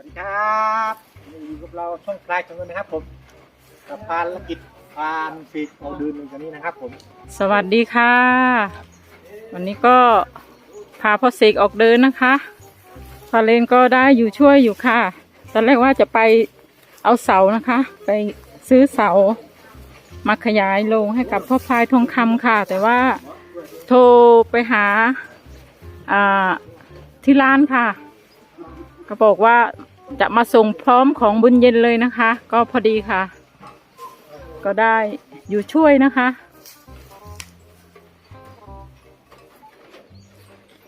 วัสดีครับอยู่กับเราช่องคลายของเงินนะครับผมกับภารกิจพานฟีดเอาดืนหนึ่งกันนี้นะครับ ผมสวัสดีค่ะ วันนี้ก็พาพ่อเสกออกเดินนะคะพาเลนก็ได้อยู่ช่วยอยู่ค่ะ ตอนแรกว่าจะไปเอาเสานะคะ ไปซื้อเสามาขยายโรงให้กับพ่อพลายทองคำค่ะ แต่ว่าโทรไปหาอ่าที่ร้านค่ะ ก็บอกว่า จะมาส่งพร้อมของบุญเย็นเลยนะคะ ก็พอดีค่ะ ก็ได้อยู่ช่วยนะคะ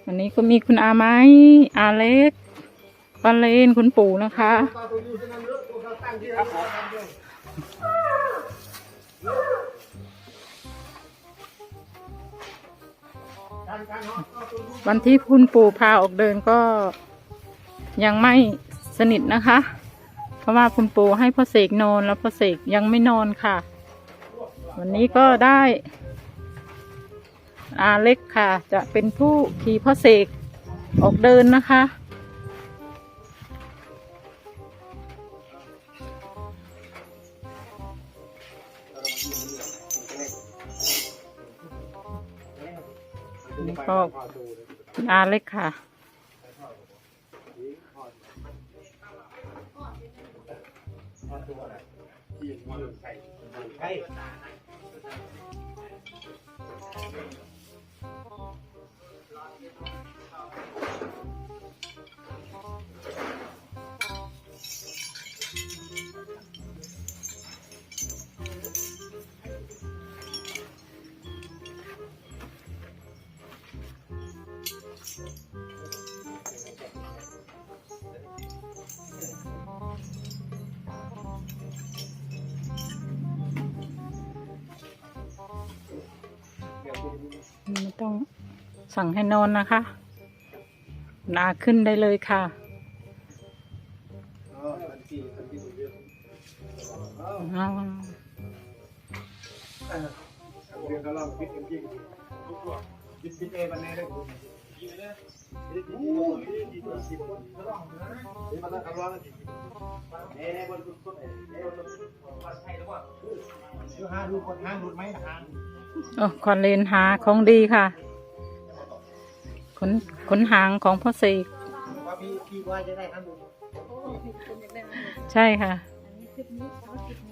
วันนี้ก็มีคุณอาไม้อาเล็กปาเลนคุณปู่นะคะ วันที่คุณปู่พาออกเดินก็ยังไม่ สนิทนะคะ เพราะว่าคุณปู่ให้พ่อเสกนอนแล้วพ่อเสกยังไม่นอนค่ะ วันนี้ก็ได้อาเล็กค่ะ จะเป็นผู้ขี่พ่อเสกออกเดินนะคะ นี่ก็อาเล็กค่ะ ใช่ ไม่ต้องสั่งให้นอนนะคะนาขึ้นได้เลยค่ะอ๋ออันที่อันที่เรื่องอ๋ออ้า วเรื่องก็เล่าพิษกันจริงพิษพิษเอวันนี้ได้ดูโอ้ยดีตัวสิบคนก็ร้องนะนี่มาแล้วคำร้องจริงเน่เน่บนต้นต้นเน่บนต้นต้นใช่หรือเปล่าเดี๋ยวหาดูคนหางดูไหมหางโอ้คอนเลนหาของดีค่ะ ขนขนหางของพ่อเสกว่าพี่พี่ว่าจะได้หางดูใช่ค่ะ อันนี้คลิปนี้ภารกิจน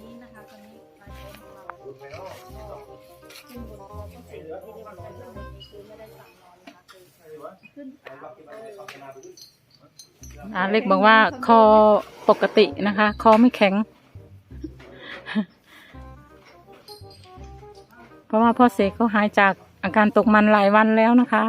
ี้นะคะตอน น้าเล็กบอกว่าคอปกตินะคะ คอไม่แข็ง เพราะว่าพ่อเสกเขาหายจากอาการตกมันหลายวันแล้วนะคะ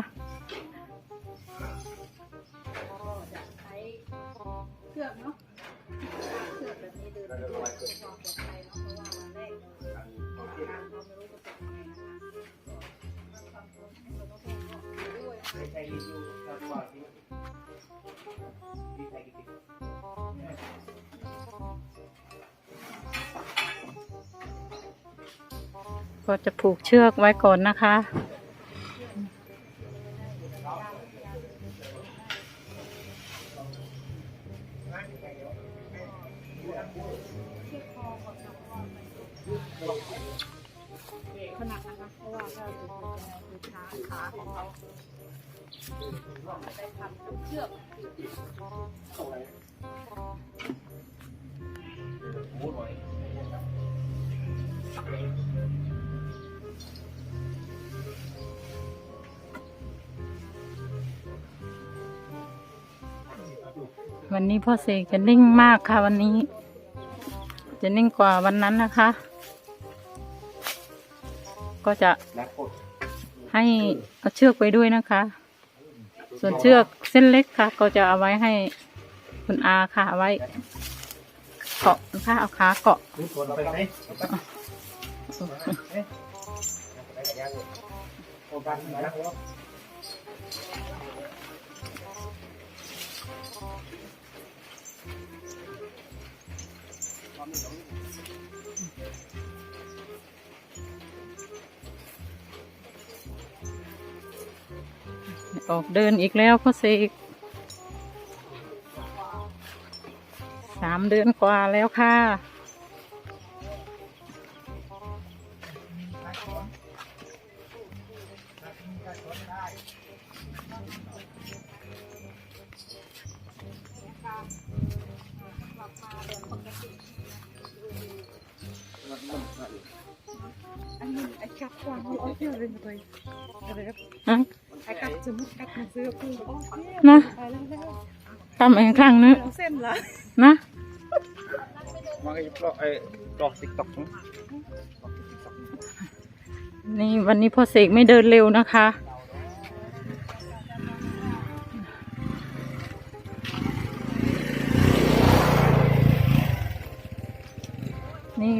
ก็จะผูกเชือกไว้ก่อนนะคะ วันนี้พ่อเสกจะนิ่งมากค่ะวันนี้ จะนิ่งกว่าวันนั้นนะคะ ก็จะให้เอาเชือกไปด้วยนะคะ ส่วนเชือกเส้นเล็กค่ะ ก็จะเอาไว้ให้คุณอาค่ะเอาไว้ เกาะนะคะเอาขาเกาะ ออกเดินอีกแล้วพ่อเสกามเดือนกว่าแล้วค่ะ ที่ยวเลยมาเลยอะไรครับอะไอ้กับสมมติกับมาซื้อปูโอ้ยนะไปแล้วแล้วทำเองครั้งนึงเอาเส้นละนะมาไอ้ปลอกไอ้ปลอกติ๊กต็อกนี่วันนี้พ่อเสกไม่เดินเร็วนะคะ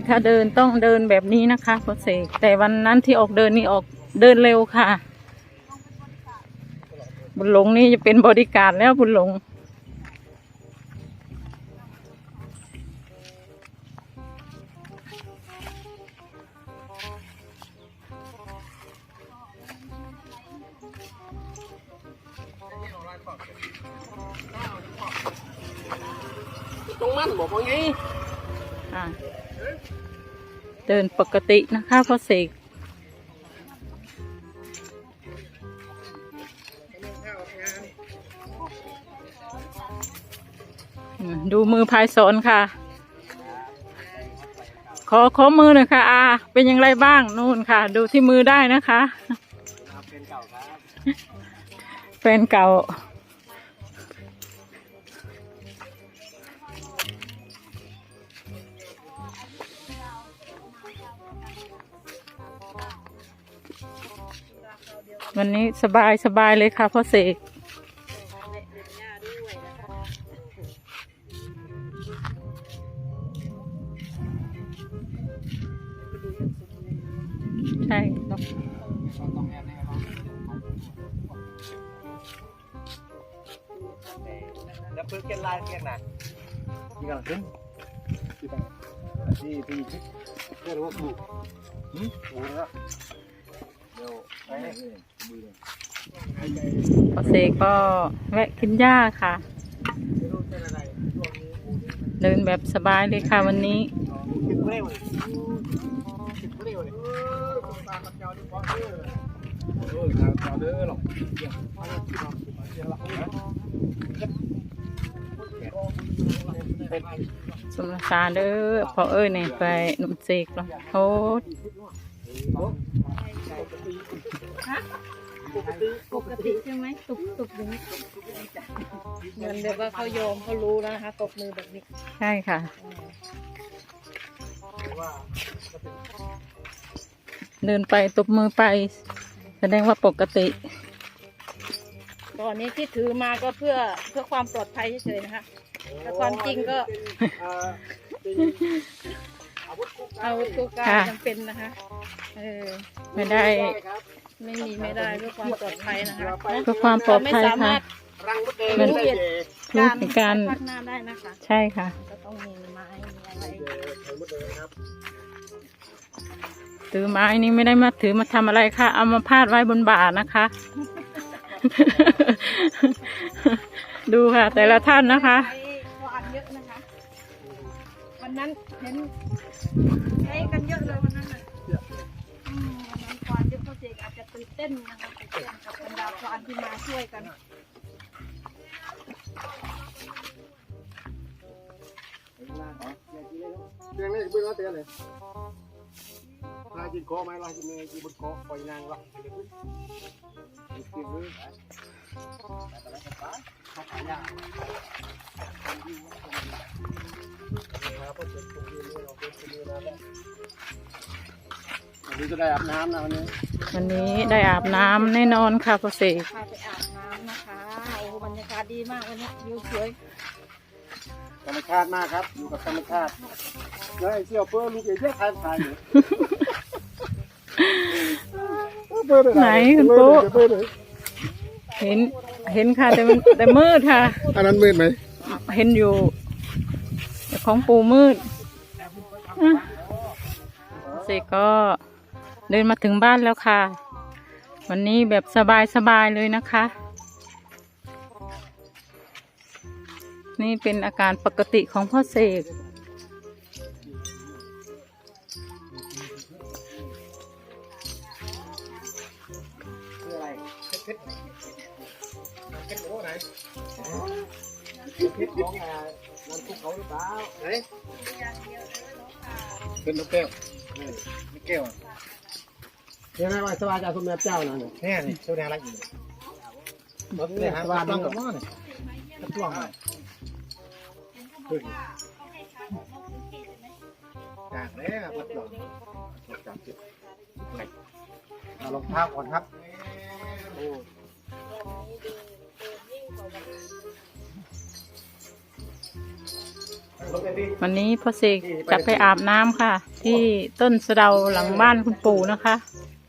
นี่ถ้าเดินต้องเดินแบบนี้นะคะพ่อเสกแต่วันนั้นที่ออกเดินนี่ออกเดินเร็วค่ะ บุญหลงนี่จะเป็นบริการดแล้วบุญหลงตรงมันบอกว่าไงอะ เดินปกตินะคะพ่อเสกอืมดูมือพายสอนค่ะ ขอขอมือหน่อยค่ะอา เป็นอย่างไรบ้าง นู่นค่ะ ดูที่มือได้นะคะเป็นเก่าครับแฟนเก่า วันนี้สบายสบายเลยค่ะพ่อเสกใช่เนอะแล้วเพิ่งเกินลายเกียงน่ะยี่กันขึ้นที่ที่ที่เรียกว่าถูกหืมถูกแล้ พ่อเสกก็แวะกินหญ้าค่ะ เดินแบบสบายเลยค่ะวันนี้สงสารมันเจ้าดีกว่าเด้อเออเจ้าเด้อหรอกเกี่ยวเอาที่นอนเกี่ยวหนะเป็นสารเด้อพอเอ้ยนี่ไปหนุ่มเสกแล้วโอ้ปกติใช่ไหมตุบตุบอย่างนี้เหมือนแบบว่าเขาโยมเขารู้แล้วนะคะตบมือแบบนี้ใช่ค่ะเดินไปตบมือไป แสดงว่าปกติตอนนี้ที่ถือมาก็เพื่อเพื่อความปลอดภัยเฉยๆนะคะแต่ความจริงก็อาวุธคู่กายค่ะจำเป็นนะคะ เออไม่ได้ ไม่มีไม่ได้เพื่อความปลอดภัยนะคะเพื่อความปลอดภัยไม่สาค่ะมารถรังมดแดงมันเลยรู้ในการพักหน้าได้นะคะใช่ค่ะ ก็ต้องมีไม้มีอะไรมดแดงครับถือไม้นี่ไม่ได้มาถือมาทำอะไรค่ะ เอามาพาดไว้บนบ่านะคะ ดูค่ะ แต่ละท่านนะคะ ใช้ควานเยอะนะคะ วันนั้นเห็นใช้กันเยอะเลยวันนั้นน่ะ เจกอาจจะตื่นเต้นนะคะตื่นเต้นกับบรรดาควานที่มาช่วยกันเตียงนี่เบื้องว่าเตียงเลยลายกินคอไหมลายกินเมย์กินบนคอปล่อยนางวะเตียงเลยวันนี้จะได้อาบน้ำนะวันนี้ วันนี้ได้อาบน้ำแน่นอนค่ะพ่อเสกพาไปอาบน้ำนะคะ โอ้บรรยากาศดีมากวันนี้วิวสวยธรรมชาติมากครับ อยู่กับธรรมชาติแล้วไอ้เสี่ยวเปิ้ลลูกเอ๋ยเยอะทานทานอยู่ไหนคุณปุ๊เห็นเห็นค่ะแต่มันแต่มืดค่ะ อันนั้นมืดไหมเห็นอยู่แต่ของปูมืดอะเสกก็ เดินมาถึงบ้านแล้วค่ะ วันนี้แบบสบายสบายๆเลยนะคะ นี่เป็นอาการปกติของพ่อเสกเป็นนกแก้วเออนกแก้ว เนี่ยนะว่าสวัสดิ์จากสมเด็จเจ้านะเนี่ยนี่เจ้าแดงรักอยู่รถเนี่ยสวัสดิ์กับม้อเนี่ยกระต้วงหน่อยจากแล้วกระต้วงจับจิตเอาลงภาพก่อนครับโอ้วันนี้พ่อเสกจะไปอาบน้ำค่ะ ที่ต้นสะเดาหลังบ้านคุณปู่นะคะ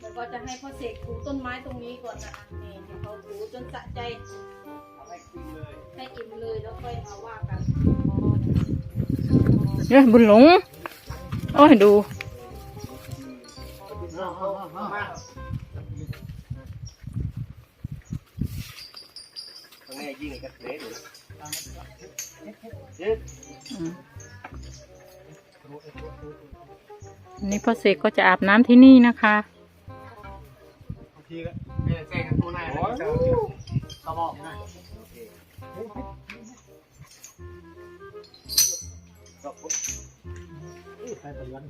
แล้วก็จะให้พ่อเสกถูต้นไม้ตรงนี้ก่อนนะคะนี่ให้เขาถูจนสะใจให้อิ่มเลยแล้วค่อยมาว่ากันเนี่ยบุญหลงโอ้ยดู ตรงนี้ ยิงกระเทยดูยึดอืมอันนี้พ่อเสกก็จะอาบน้ำที่นี่นะคะบางทีก็ไม่ได้แจ้งกันตัวหน้าเลยจะกระบอกหน้าก็ปุ๊บใครเป็นวัน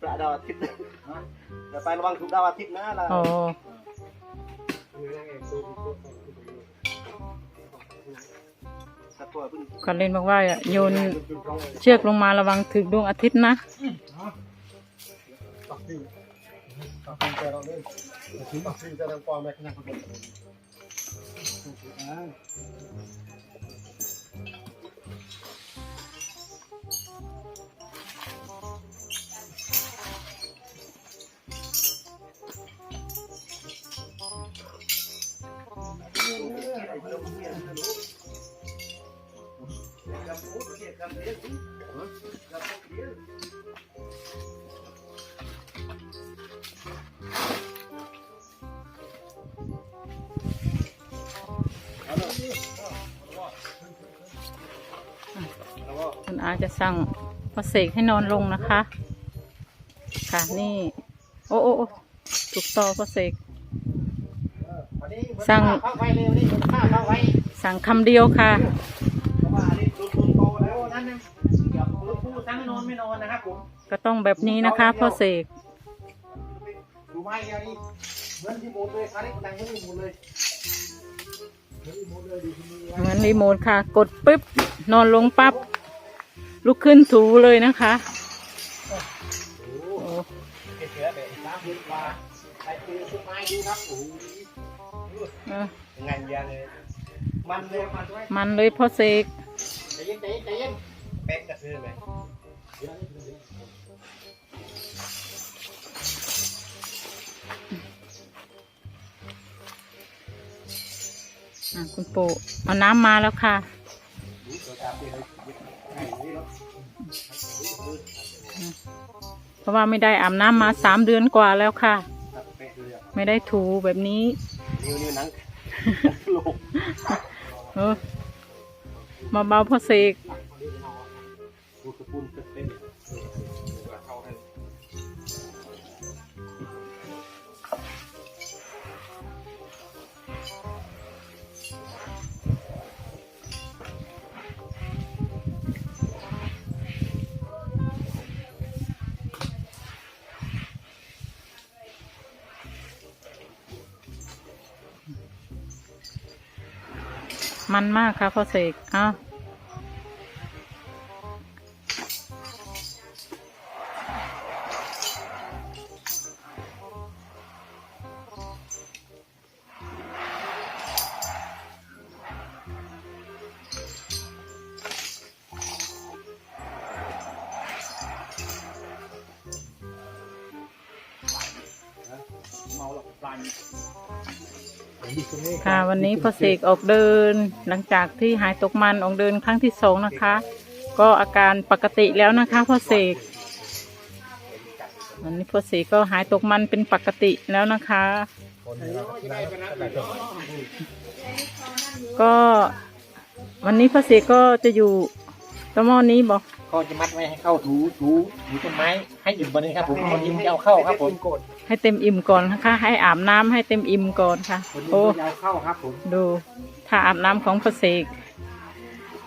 ปลาดาวอาทิตย์เดี๋ยวไประวังถูกดาวอาทิตย์นะเรา การเพิ่งก็เล่นบอกว่าโยนเชือกลงมาระวังถึงดวงอาทิตย์นะ คนแล้วก็คุณอาจะสั่งพ่อเสกให้นอนลงนะคะ ค่ะนี่ โอ้โอ้โอ้ถูกต่อพ่อเสกวันนี้สั่งเข้าไฟเร็วนี่ข้าเข้าไฟสั่งคำเดียวค่ะ ก็ต้องแบบนี้นะคะพ่อเสกดูไม้เดียวนี่เหมือนที่โมดเลยคราวนี้ดังเหมือนที่โมดเลยเหมือนที่โมดเลยดีที่มือเหมือนรีโมทค่ะ กดปึ๊บ นอนลงปั๊บ ลุกขึ้นถูเลยนะคะโอ้โอ้เก๋ๆแบบสามหมื่นกว่าใส่ปืนต้นไม้ดูครับโอ้โหเอองานเยอะเลยมันเลยมันด้วยมันเลยพ่อเสกใจเย็นใจเย็นใจเย็นเป็ดกระซื้อไหม อะคุณปู่เอาน้ำมาแล้วค่ะ เพราะว่าไม่ได้อาบน้ำมาสามเดือนกว่าแล้วค่ะเป็ดเลยอะไม่ได้ถูแบบนี้ นิ้วนิ้วหนังโลกเออมาเบาพ่อเสก ดูกระปุนเป็ดเป็นเข้าให้มันมากค่ะพ่อเสกเอา ค่ะวันนี้พ่อเสกออกเดิน หลังจากที่หายตกมันออกเดินครั้งที่สองนะคะ ก็อาการปกติแล้วนะคะพ่อเสกวันนี้พ่อเสกก็หายตกมันเป็นปกติแล้วนะคะ ก็วันนี้พ่อเสกก็จะอยู่ตะมอนี้บอกก็จะมัดไว้ให้เข้าถูถูถูต้นไม้ให้หยุดบนนี้ครับผมคนยิ้มจะเอาเข้าครับผม ให้เต็มอิ่มก่อนนะคะ ให้อาบน้ำให้เต็มอิ่มก่อนค่ะคนยิ้มโอ้จะเอาเข้าครับผม ดูถ้าอาบน้ำของพระเสก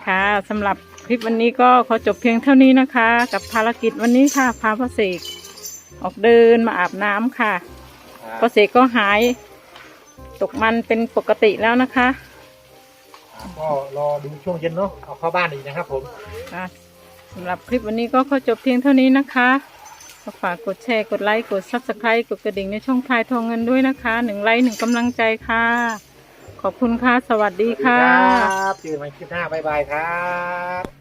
ค่ะสำหรับคลิปวันนี้ก็ขอจบเพียงเท่านี้นะคะ กับภารกิจวันนี้ค่ะพาพระเสกออกเดินมาอาบน้ำค่ะพระเสกก็หาย ตกมันเป็นปกติแล้วนะคะก็รอดูช่วงเย็นเนาะเอาเข้าบ้านอีกนะครับผมค่ะสำหรับคลิปวันนี้ก็ขอจบเพียงเท่านี้นะคะ ก็ฝากกดแชร์กดไลค์กดซับสไครต์กดกระดิ่งในช่องพายทองเงินด้วยนะคะหนึ่งไลค์หนึ่งกำลังใจค่ะ ขอบคุณค่ะ สวัสดีค่ะครับเจอกันใหม่คลิปหน้า บ๊ายบายครับ